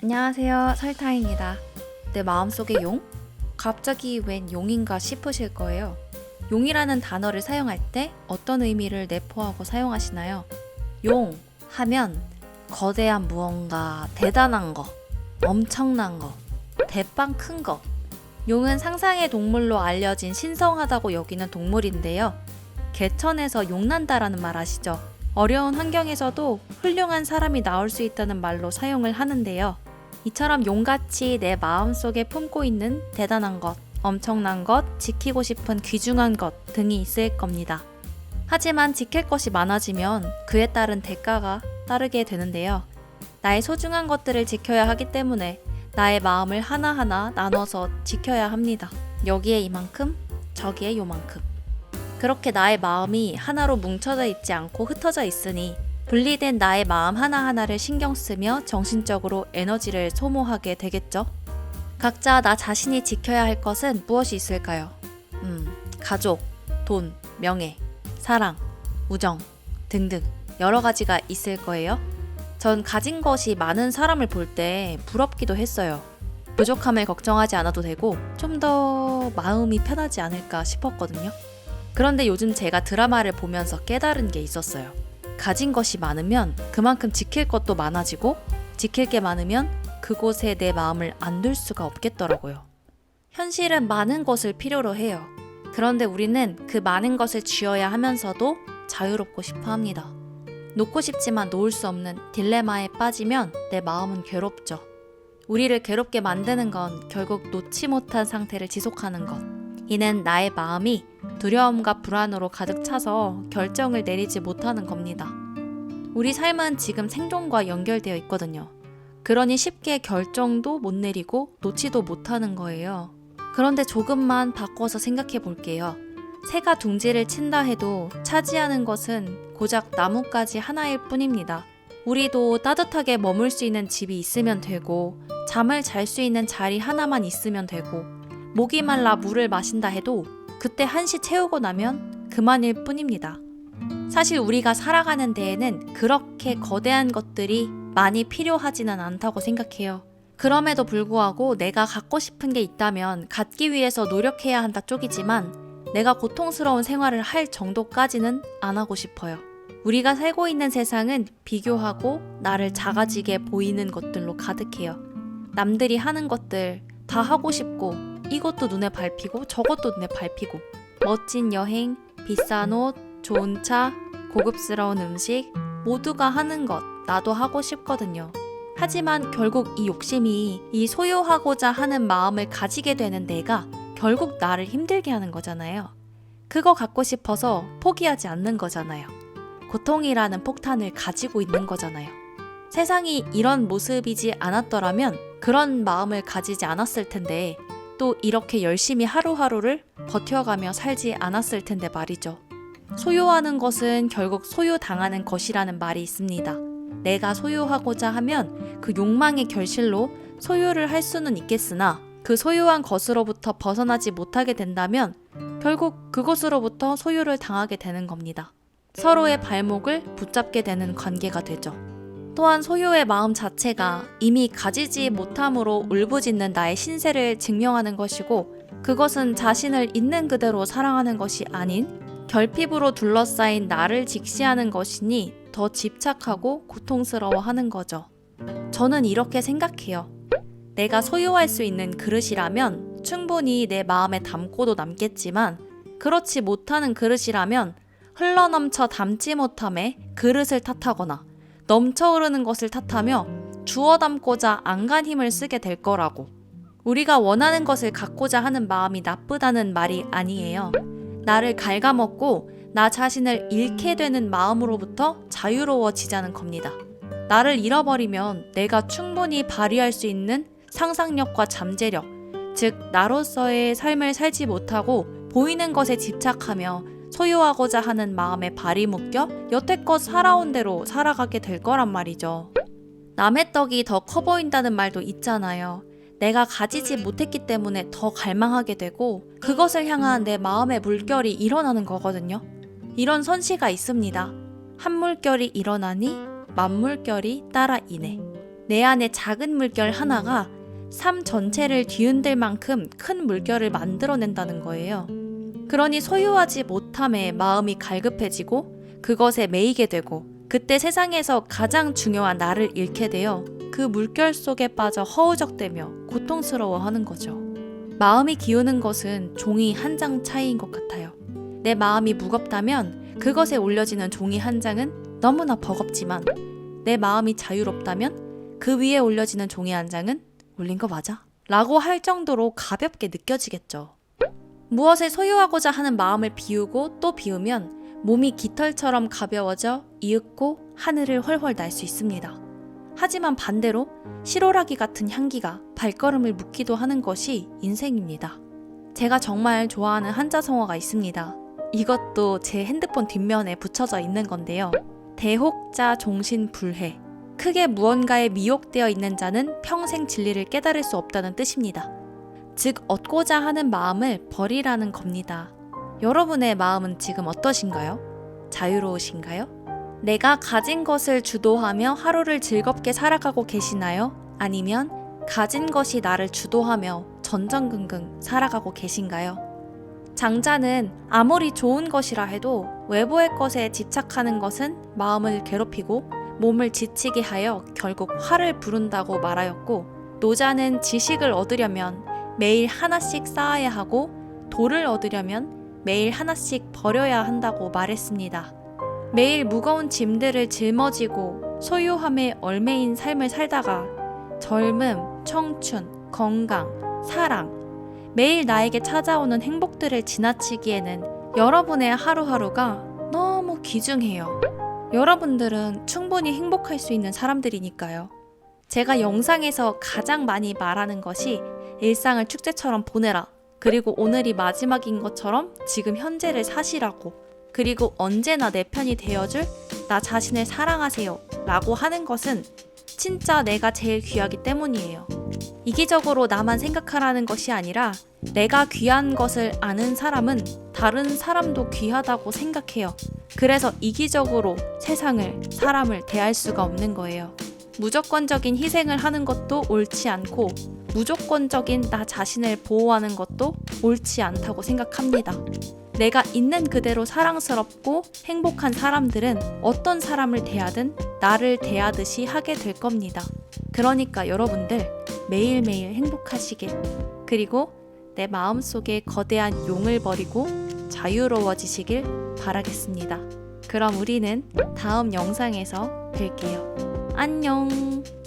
안녕하세요. 설타입니다. 내 마음속의 용? 갑자기 웬 용인가 싶으실 거예요. 용이라는 단어를 사용할 때 어떤 의미를 내포하고 사용하시나요? 용 하면 거대한 무언가, 대단한 거, 엄청난 거, 대빵 큰 거. 용은 상상의 동물로 알려진 신성하다고 여기는 동물인데요. 개천에서 용난다라는 말 아시죠? 어려운 환경에서도 훌륭한 사람이 나올 수 있다는 말로 사용을 하는데요. 이처럼 용같이 내 마음속에 품고 있는 대단한 것, 엄청난 것, 지키고 싶은 귀중한 것 등이 있을 겁니다. 하지만 지킬 것이 많아지면 그에 따른 대가가 따르게 되는데요. 나의 소중한 것들을 지켜야 하기 때문에 나의 마음을 하나하나 나눠서 지켜야 합니다. 여기에 이만큼, 저기에 요만큼. 그렇게 나의 마음이 하나로 뭉쳐져 있지 않고 흩어져 있으니 분리된 나의 마음 하나하나를 신경 쓰며 정신적으로 에너지를 소모하게 되겠죠. 각자 나 자신이 지켜야 할 것은 무엇이 있을까요? 음, 가족, 돈, 명예, 사랑, 우정 등등 여러 가지가 있을 거예요. 전 가진 것이 많은 사람을 볼 때 부럽기도 했어요. 부족함을 걱정하지 않아도 되고 좀 더 마음이 편하지 않을까 싶었거든요. 그런데 요즘 제가 드라마를 보면서 깨달은 게 있었어요. 가진 것이 많으면 그만큼 지킬 것도 많아지고 지킬 게 많으면 그곳에 내 마음을 안 둘 수가 없겠더라고요. 현실은 많은 것을 필요로 해요. 그런데 우리는 그 많은 것을 쥐어야 하면서도 자유롭고 싶어 합니다. 놓고 싶지만 놓을 수 없는 딜레마에 빠지면 내 마음은 괴롭죠. 우리를 괴롭게 만드는 건 결국 놓지 못한 상태를 지속하는 것. 이는 나의 마음이 두려움과 불안으로 가득 차서 결정을 내리지 못하는 겁니다. 우리 삶은 지금 생존과 연결되어 있거든요. 그러니 쉽게 결정도 못 내리고 놓지도 못하는 거예요. 그런데 조금만 바꿔서 생각해 볼게요. 새가 둥지를 친다 해도 차지하는 것은 고작 나뭇가지 하나일 뿐입니다. 우리도 따뜻하게 머물 수 있는 집이 있으면 되고, 잠을 잘 수 있는 자리 하나만 있으면 되고, 목이 말라 물을 마신다 해도 그때 한시 채우고 나면 그만일 뿐입니다. 사실 우리가 살아가는 데에는 그렇게 거대한 것들이 많이 필요하지는 않다고 생각해요. 그럼에도 불구하고 내가 갖고 싶은 게 있다면 갖기 위해서 노력해야 한다 쪽이지만 내가 고통스러운 생활을 할 정도까지는 안 하고 싶어요. 우리가 살고 있는 세상은 비교하고 나를 작아지게 보이는 것들로 가득해요. 남들이 하는 것들 다 하고 싶고 이것도 눈에 밟히고 저것도 눈에 밟히고 멋진 여행, 비싼 옷, 좋은 차, 고급스러운 음식 모두가 하는 것 나도 하고 싶거든요. 하지만 결국 이 욕심이 이 소유하고자 하는 마음을 가지게 되는 내가 결국 나를 힘들게 하는 거잖아요. 그거 갖고 싶어서 포기하지 않는 거잖아요. 고통이라는 폭탄을 가지고 있는 거잖아요. 세상이 이런 모습이지 않았더라면 그런 마음을 가지지 않았을 텐데 또 이렇게 열심히 하루하루를 버텨가며 살지 않았을 텐데 말이죠. 소유하는 것은 결국 소유당하는 것이라는 말이 있습니다. 내가 소유하고자 하면 그 욕망의 결실로 소유를 할 수는 있겠으나 그 소유한 것으로부터 벗어나지 못하게 된다면 결국 그것으로부터 소유를 당하게 되는 겁니다. 서로의 발목을 붙잡게 되는 관계가 되죠. 또한 소유의 마음 자체가 이미 가지지 못함으로 울부짖는 나의 신세를 증명하는 것이고 그것은 자신을 있는 그대로 사랑하는 것이 아닌 결핍으로 둘러싸인 나를 직시하는 것이니 더 집착하고 고통스러워하는 거죠. 저는 이렇게 생각해요. 내가 소유할 수 있는 그릇이라면 충분히 내 마음에 담고도 남겠지만 그렇지 못하는 그릇이라면 흘러넘쳐 담지 못함에 그릇을 탓하거나 넘쳐 흐르는 것을 탓하며 주워 담고자 안간 힘을 쓰게 될 거라고. 우리가 원하는 것을 갖고자 하는 마음이 나쁘다는 말이 아니에요. 나를 갉아먹고 나 자신을 잃게 되는 마음으로부터 자유로워지자는 겁니다. 나를 잃어버리면 내가 충분히 발휘할 수 있는 상상력과 잠재력, 즉, 나로서의 삶을 살지 못하고 보이는 것에 집착하며 소유하고자 하는 마음에 발이 묶여 여태껏 살아온 대로 살아가게 될 거란 말이죠. 남의 떡이 더 커 보인다는 말도 있잖아요. 내가 가지지 못했기 때문에 더 갈망하게 되고 그것을 향한 내 마음의 물결이 일어나는 거거든요. 이런 선시가 있습니다. 한 물결이 일어나니 만 물결이 따라 이내. 내 안에 작은 물결 하나가 삶 전체를 뒤흔들 만큼 큰 물결을 만들어낸다는 거예요. 그러니 소유하지 못함에 마음이 갈급해지고 그것에 매이게 되고 그때 세상에서 가장 중요한 나를 잃게 되어 그 물결 속에 빠져 허우적대며 고통스러워하는 거죠. 마음이 기우는 것은 종이 한 장 차이인 것 같아요. 내 마음이 무겁다면 그것에 올려지는 종이 한 장은 너무나 버겁지만 내 마음이 자유롭다면 그 위에 올려지는 종이 한 장은 올린 거 맞아? 라고 할 정도로 가볍게 느껴지겠죠. 무엇을 소유하고자 하는 마음을 비우고 또 비우면 몸이 깃털처럼 가벼워져 이윽고 하늘을 훨훨 날 수 있습니다. 하지만 반대로 실오라기 같은 향기가 발걸음을 묶기도 하는 것이 인생입니다. 제가 정말 좋아하는 한자성어가 있습니다. 이것도 제 핸드폰 뒷면에 붙여져 있는 건데요. 대혹자 종신불해. 크게 무언가에 미혹되어 있는 자는 평생 진리를 깨달을 수 없다는 뜻입니다. 즉, 얻고자 하는 마음을 버리라는 겁니다. 여러분의 마음은 지금 어떠신가요? 자유로우신가요? 내가 가진 것을 주도하며 하루를 즐겁게 살아가고 계시나요? 아니면 가진 것이 나를 주도하며 전전긍긍 살아가고 계신가요? 장자는 아무리 좋은 것이라 해도 외부의 것에 집착하는 것은 마음을 괴롭히고 몸을 지치게 하여 결국 화를 부른다고 말하였고 노자는 지식을 얻으려면 매일 하나씩 쌓아야 하고 돌을 얻으려면 매일 하나씩 버려야 한다고 말했습니다. 매일 무거운 짐들을 짊어지고 소유함에 얼매인 삶을 살다가 젊음, 청춘, 건강, 사랑, 매일 나에게 찾아오는 행복들을 지나치기에는 여러분의 하루하루가 너무 귀중해요. 여러분들은 충분히 행복할 수 있는 사람들이니까요. 제가 영상에서 가장 많이 말하는 것이 일상을 축제처럼 보내라. 그리고 오늘이 마지막인 것처럼 지금 현재를 사시라고. 그리고 언제나 내 편이 되어줄 나 자신을 사랑하세요. 라고 하는 것은 진짜 내가 제일 귀하기 때문이에요. 이기적으로 나만 생각하라는 것이 아니라 내가 귀한 것을 아는 사람은 다른 사람도 귀하다고 생각해요. 그래서 이기적으로 세상을, 사람을 대할 수가 없는 거예요. 무조건적인 희생을 하는 것도 옳지 않고 무조건적인 나 자신을 보호하는 것도 옳지 않다고 생각합니다. 내가 있는 그대로 사랑스럽고 행복한 사람들은 어떤 사람을 대하든 나를 대하듯이 하게 될 겁니다. 그러니까 여러분들 매일매일 행복하시길 그리고 내 마음 속에 거대한 용을 버리고 자유로워지시길 바라겠습니다. 그럼 우리는 다음 영상에서 뵐게요. 안녕!